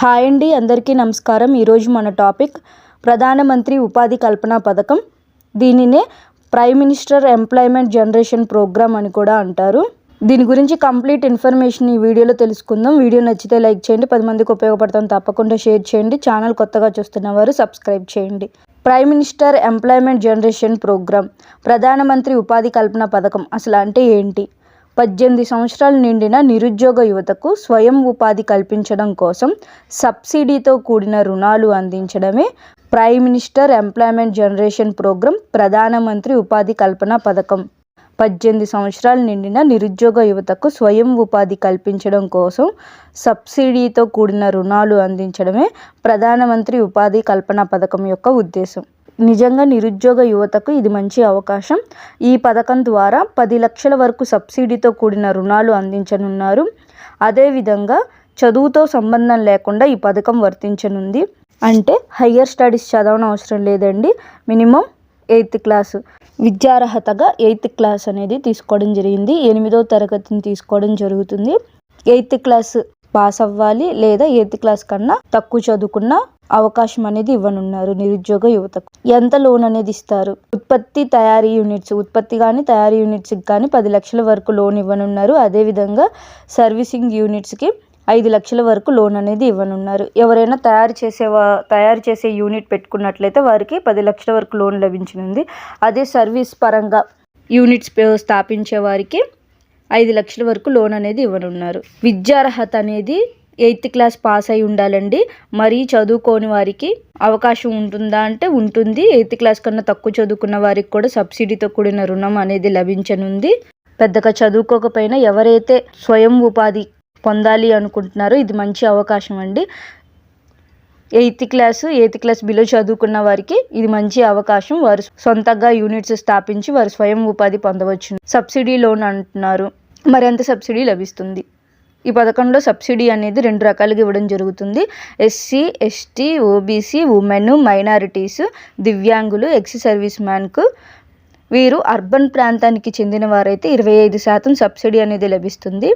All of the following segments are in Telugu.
హాయ్ అండి అందరికీ నమస్కారం. ఈరోజు మన టాపిక్ ప్రధానమంత్రి ఉపాధి కల్పన పథకం. దీనినే prime minister employment generation programme అని కూడా అంటారు. దీని గురించి కంప్లీట్ ఇన్ఫర్మేషన్ ఈ వీడియోలో తెలుసుకుందాం. వీడియో నచ్చితే లైక్ చేయండి పది మందికి ఉపయోగపడుతుంది తప్పకుండా షేర్ చేయండి. ఛానల్ కొత్తగా చూస్తున్న వారు సబ్స్క్రైబ్ చేయండి. Prime minister employment generation programme. ప్రధానమంత్రి ఉపాధి కల్పన పథకం అసలు అంటే ఏంటి? పద్దెనిమిది సంవత్సరాలు నిండిన నిరుద్యోగ యువతకు స్వయం ఉపాధి కల్పించడం కోసం సబ్సిడీతో కూడిన రుణాలు అందించడమే prime minister employment generation programme ప్రధానమంత్రి ఉపాధి కల్పన పథకం. పద్దెనిమిది సంవత్సరాలు నిండిన నిరుద్యోగ యువతకు స్వయం ఉపాధి కల్పించడం కోసం సబ్సిడీతో కూడిన రుణాలు అందించడమే ప్రధానమంత్రి ఉపాధి కల్పన పథకం యొక్క ఉద్దేశం. నిజంగా నిరుద్యోగ యువతకు ఇది మంచి అవకాశం. ఈ పథకం ద్వారా పది లక్షల వరకు సబ్సిడీతో కూడిన రుణాలు అందించనున్నారు. అదేవిధంగా చదువుతో సంబంధం లేకుండా ఈ పథకం వర్తించనుంది. అంటే హయ్యర్ స్టడీస్ చదవని అవసరం లేదండి. మినిమం ఎయిత్ క్లాస్ విద్యార్హతగా ఎయిత్ క్లాస్ అనేది తీసుకోవడం జరిగింది. ఎనిమిదో తరగతిని తీసుకోవడం జరుగుతుంది. ఎయిత్ క్లాస్ పాస్ అవ్వాలి లేదా ఎయిత్ క్లాస్ కన్నా తక్కువ చదువుకున్న అవకాశం అనేది ఇవ్వనున్నారు నిరుద్యోగ యువతకు. ఎంత లోన్ అనేది ఇస్తారు? ఉత్పత్తి తయారీ యూనిట్స్ ఉత్పత్తి కానీ తయారీ యూనిట్స్కి కానీ పది లక్షల వరకు లోన్ ఇవ్వనున్నారు. అదేవిధంగా సర్వీసింగ్ యూనిట్స్కి ఐదు లక్షల వరకు లోన్ అనేది ఇవ్వనున్నారు. ఎవరైనా తయారు చేసే తయారు చేసే యూనిట్ పెట్టుకున్నట్లయితే వారికి పది లక్షల వరకు లోన్ లభించనుంది. అదే సర్వీస్ పరంగా యూనిట్స్ స్థాపించే వారికి ఐదు లక్షల వరకు లోన్ అనేది ఇవ్వనున్నారు. విద్యార్హత అనేది ఎయిత్ క్లాస్ పాస్ అయి ఉండాలండి. మరీ చదువుకోని వారికి అవకాశం ఉంటుందా అంటే ఉంటుంది. ఎయిత్ క్లాస్ కన్నా తక్కువ చదువుకున్న వారికి కూడా సబ్సిడీతో కూడిన రుణం అనేది లభించనుంది. పెద్దగా చదువుకోకపోయినా ఎవరైతే స్వయం ఉపాధి పొందాలి అనుకుంటున్నారో ఇది మంచి అవకాశం అండి. Eighth class eighth class below చదువుకున్న వారికి ఇది మంచి అవకాశం. వారు సొంతంగా యూనిట్స్ స్థాపించి వారు స్వయం ఉపాధి పొందవచ్చు సబ్సిడీ లోన్ అంటున్నారు. మరింత సబ్సిడీ లభిస్తుంది? ఈ పథకంలో సబ్సిడీ అనేది రెండు రకాలుగా ఇవ్వడం జరుగుతుంది. SC ST OBC women minorities దివ్యాంగులు ఎక్స్ సర్వీస్ మ్యాన్కు. వీరు అర్బన్ ప్రాంతానికి చెందిన వారైతే ఇరవై ఐదు శాతం సబ్సిడీ అనేది లభిస్తుంది.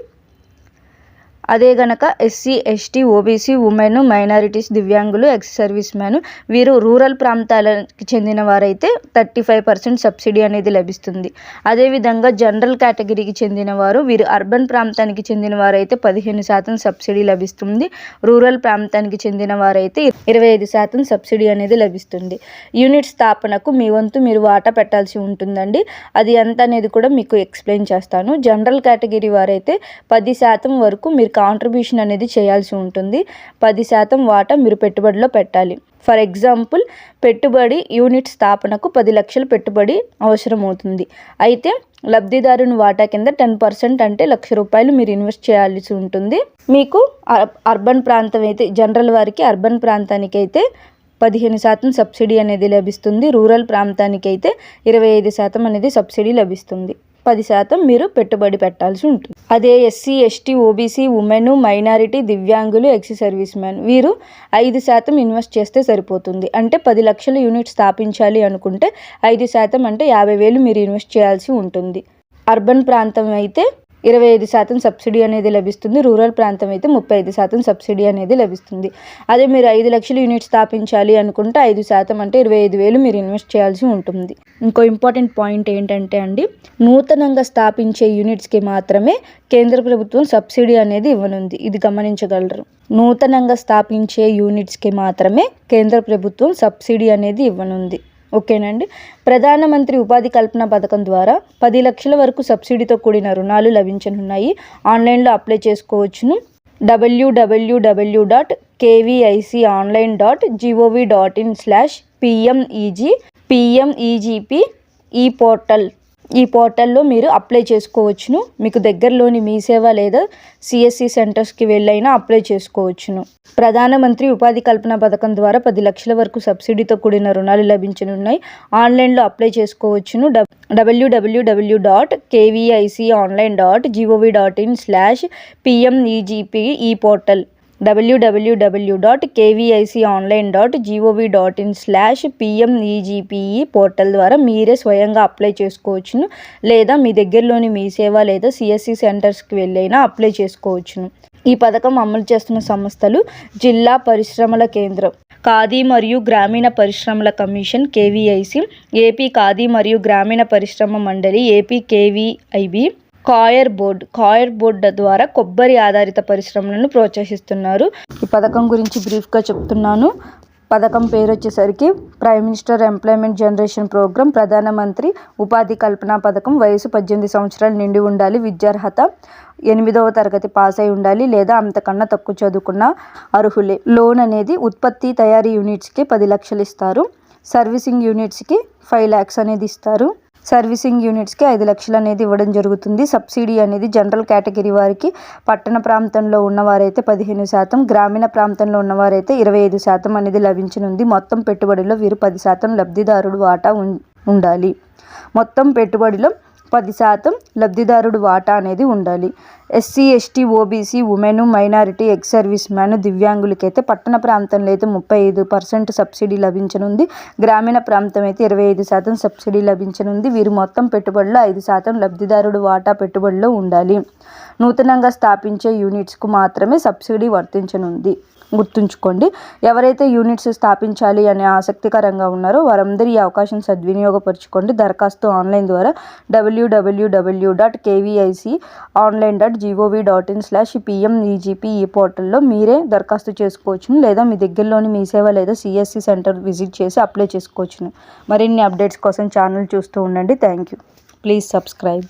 అదే గనక SC ST OBC women minorities దివ్యాంగులు ఎక్స్ సర్వీస్ మ్యాన్ వీరు రూరల్ ప్రాంతాలకు చెందిన వారైతే థర్టీ ఫైవ్ పర్సెంట్ సబ్సిడీ అనేది లభిస్తుంది. అదేవిధంగా జనరల్ కేటగిరీకి చెందిన వారు వీరు అర్బన్ ప్రాంతానికి చెందిన వారైతే పదిహేను శాతం సబ్సిడీ లభిస్తుంది. రూరల్ ప్రాంతానికి చెందిన వారైతే ఇరవై ఐదు శాతం సబ్సిడీ అనేది లభిస్తుంది. యూనిట్ స్థాపనకు మీ వంతు మీరు వాటా పెట్టాల్సి ఉంటుందండి. అది ఎంత అనేది కూడా మీకు ఎక్స్ప్లెయిన్ చేస్తాను. జనరల్ కేటగిరీ వారైతే పది శాతం వరకు మీరు కాంట్రిబ్యూషన్ అనేది చేయాల్సి ఉంటుంది. పది శాతం వాటా మీరు పెట్టుబడిలో పెట్టాలి. ఫర్ ఎగ్జాంపుల్ పెట్టుబడి యూనిట్ స్థాపనకు పది లక్షల పెట్టుబడి అవసరం అవుతుంది. అయితే లబ్ధిదారుని వాటా కింద టెన్ పర్సెంట్ అంటే లక్ష రూపాయలు మీరు ఇన్వెస్ట్ చేయాల్సి ఉంటుంది. మీకు అర్బన్ ప్రాంతం అయితే జనరల్ వారికి అర్బన్ ప్రాంతానికి అయితే పదిహేను శాతం సబ్సిడీ అనేది లభిస్తుంది. రూరల్ ప్రాంతానికి అయితే ఇరవై ఐదు శాతం అనేది సబ్సిడీ లభిస్తుంది. పది శాతం మీరు పెట్టుబడి పెట్టాల్సి ఉంటుంది. అదే SC ST OBC women minority దివ్యాంగులు ఎక్స్ సర్వీస్ మ్యాన్ వీరు ఐదు శాతం ఇన్వెస్ట్ చేస్తే సరిపోతుంది. అంటే పది లక్షల యూనిట్ స్థాపించాలి అనుకుంటే ఐదు శాతం అంటే యాభై వేలు మీరు ఇన్వెస్ట్ చేయాల్సి ఉంటుంది. అర్బన్ ప్రాంతం అయితే ఇరవై ఐదు శాతం సబ్సిడీ అనేది లభిస్తుంది. రూరల్ ప్రాంతం అయితే ముప్పై ఐదు శాతం సబ్సిడీ అనేది లభిస్తుంది. అదే మీరు ఐదు లక్షల యూనిట్ స్థాపించాలి అనుకుంటే ఐదు శాతం అంటే ఇరవై ఐదు వేలు మీరు ఇన్వెస్ట్ చేయాల్సి ఉంటుంది. ఇంకో ఇంపార్టెంట్ పాయింట్ ఏంటంటే అండి నూతనంగా స్థాపించే యూనిట్స్కి మాత్రమే కేంద్ర ప్రభుత్వం సబ్సిడీ అనేది ఇవ్వనుంది. ఇది గమనించగలరు. నూతనంగా స్థాపించే యూనిట్స్కి మాత్రమే కేంద్ర ప్రభుత్వం సబ్సిడీ అనేది ఇవ్వనుంది. ఓకేనండి. ప్రధానమంత్రి ఉపాధి కల్పన పథకం ద్వారా పది లక్షల వరకు సబ్సిడీతో కూడిన రుణాలు లభించనున్నాయి. ఆన్లైన్లో అప్లై చేసుకోవచ్చును. W W W dot K V I C online dot G O V dot in slash P M E G P M E G P E portal. ఈ పోర్టల్లో మీరు అప్లై చేసుకోవచ్చును. మీకు దగ్గరలోని మీ సేవ లేదా సిఎస్సి సెంటర్స్కి వెళ్ళైనా అప్లై చేసుకోవచ్చును. ప్రధానమంత్రి ఉపాధి కల్పన పథకం ద్వారా పది లక్షల వరకు సబ్సిడీతో కూడిన రుణాలు లభించనున్నాయి. ఆన్లైన్లో అప్లై చేసుకోవచ్చును. W W W dot K V I C online dot G O V dot in slash P M E G P E portal W W W dot K V I C online dot G O V dot in slash P M E G P E portal ద్వారా మీరే స్వయంగా అప్లై చేసుకోవచ్చును లేదా మీ దగ్గరలోని మీ సేవ లేదా సిఎస్సి సెంటర్స్కి వెళ్ళైనా అప్లై చేసుకోవచ్చును. ఈ పథకం అమలు చేస్తున్న సంస్థలు జిల్లా పరిశ్రమల కేంద్రం ఖాదీ మరియు గ్రామీణ పరిశ్రమల కమిషన్ కేవీఐసి ఏపీ ఖాదీ మరియు గ్రామీణ పరిశ్రమ మండలి AP K V I B coir board coir board ద్వారా కొబ్బరి ఆధారిత పరిశ్రమలను ప్రోత్సహిస్తున్నారు. ఈ పథకం గురించి బ్రీఫ్గా చెప్తున్నాను. పథకం పేరు వచ్చేసరికి prime minister employment generation programme ప్రధానమంత్రి ఉపాధి కల్పన పథకం వయసు పద్దెనిమిది సంవత్సరాలు నిండి ఉండాలి విద్యార్హత ఎనిమిదవ తరగతి పాస్ అయి ఉండాలి లేదా అంతకన్నా తక్కువ చదువుకున్న అర్హులే. లోన్ అనేది ఉత్పత్తి తయారీ యూనిట్స్కి పది లక్షలు ఇస్తారు. సర్వీసింగ్ యూనిట్స్కి ఫైవ్ ల్యాక్స్ అనేది ఇస్తారు. సర్వీసింగ్ యూనిట్స్కి ఐదు లక్షలు అనేది ఇవ్వడం జరుగుతుంది. సబ్సిడీ అనేది జనరల్ కేటగిరీ వారికి పట్టణ ప్రాంతంలో ఉన్నవారైతే పదిహేను శాతం గ్రామీణ ప్రాంతంలో ఉన్నవారైతే ఇరవై ఐదు శాతం అనేది లభించనుంది. మొత్తం పెట్టుబడిలో వీరు పది శాతం లబ్ధిదారుడు వాటా ఉం- ఉండాలి. మొత్తం పెట్టుబడిలో పది శాతం లబ్ధిదారుడు వాటా అనేది ఉండాలి. SC ST OBC women minority ex service man దివ్యాంగులకైతే పట్టణ ప్రాంతంలో అయితే ముప్పై ఐదు పర్సెంట్ సబ్సిడీ లభించనుంది. గ్రామీణ ప్రాంతం అయితే ఇరవై ఐదు శాతం సబ్సిడీ లభించనుంది. వీరు మొత్తం పెట్టుబడిలో ఐదు శాతం లబ్ధిదారుడు వాటా పెట్టుబడిలో ఉండాలి. నూతనంగా స్థాపించే యూనిట్స్కు మాత్రమే సబ్సిడీ వర్తించనుంది. గుర్తుంచుకోండి. ఎవరైతే యూనిట్స్ స్థాపించాలి అనే ఆసక్తికరంగా ఉన్నారో వారందరూ ఈ అవకాశం సద్వినియోగపరచుకోండి. దరఖాస్తు ఆన్లైన్ ద్వారా W W W dot K V I C online dot G O V dot in slash P M E G P E పోర్టల్లో మీరే దరఖాస్తు చేసుకోవచ్చును లేదా మీ దగ్గరలోని మీ సేవ లేదా సిఎస్సి సెంటర్ విజిట్ చేసి అప్లై చేసుకోవచ్చును. మరిన్ని అప్డేట్స్ కోసం ఛానల్ చూస్తూ ఉండండి. Thank you please subscribe